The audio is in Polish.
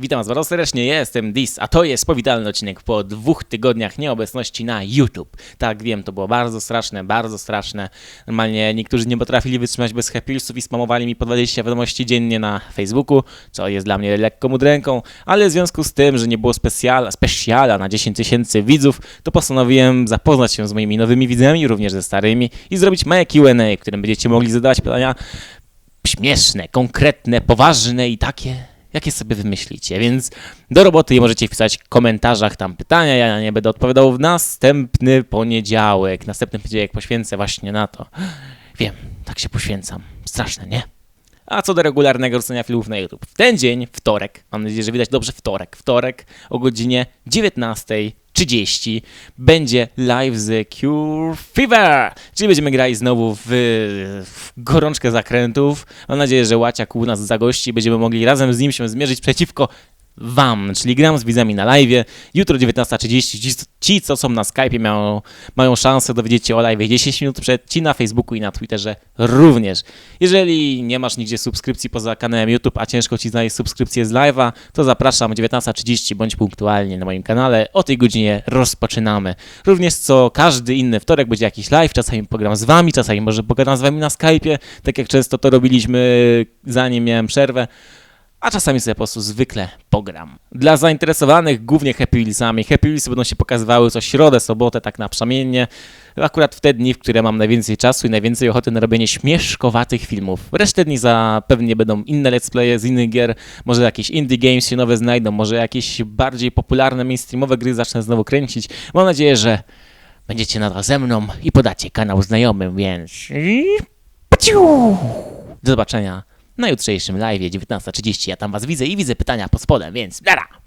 Witam Was bardzo serdecznie, ja jestem Dis, a to jest powitalny odcinek po dwóch tygodniach nieobecności na YouTube. Tak, wiem, to było bardzo straszne, bardzo straszne. Normalnie niektórzy nie potrafili wytrzymać bez happylsów i spamowali mi po 20 wiadomości dziennie na Facebooku, co jest dla mnie lekką udręką, ale w związku z tym, że nie było specjala, specjala na 10 tysięcy widzów, to postanowiłem zapoznać się z moimi nowymi widzami, również ze starymi i zrobić małe Q&A, w którym będziecie mogli zadawać pytania śmieszne, konkretne, poważne i takie, jakie sobie wymyślicie. Więc do roboty i możecie wpisać w komentarzach tam pytania. Ja na nie będę odpowiadał w następny poniedziałek. Następny poniedziałek poświęcę właśnie na to. Wiem, tak się poświęcam. Straszne, nie? A co do regularnego wrzucania filmów na YouTube. W ten dzień, wtorek, mam nadzieję, że widać dobrze wtorek, wtorek o godzinie 19.30 będzie live z Cure Fever, czyli będziemy grali znowu w, w gorączkę zakrętów. Mam nadzieję, że Łaciak u nas zagości i będziemy mogli razem z nim się zmierzyć przeciwko Wam, czyli gram z widzami na live. Jutro 19.30. Ci, ci, co są na Skype'ie, mają, mają szansę dowiedzieć się o live 10 minut przed. Ci na Facebooku i na Twitterze również. Jeżeli nie masz nigdzie subskrypcji poza kanałem YouTube, a ciężko ci znaleźć subskrypcję z live'a, to zapraszam 19.30 bądź punktualnie na moim kanale. O tej godzinie rozpoczynamy. Również co każdy inny wtorek będzie jakiś live. Czasami pogram z Wami, czasami może pogadam z Wami na Skype'ie, tak jak często to robiliśmy zanim miałem przerwę a czasami sobie po prostu zwykle pogram. Dla zainteresowanych głównie Happy Wheelsami, Happy Wheelsy będą się pokazywały co środę, sobotę, tak naprzemiennie, akurat w te dni, w które mam najwięcej czasu i najwięcej ochoty na robienie śmieszkowatych filmów. Resztę dni za pewnie będą inne let's playe z innych gier, może jakieś indie games się nowe znajdą, może jakieś bardziej popularne mainstreamowe gry zacznę znowu kręcić. Mam nadzieję, że będziecie nadal ze mną i podacie kanał znajomym, więc... Do zobaczenia na jutrzejszym live 19.30. Ja tam was widzę i widzę pytania pod spodem, więc dara!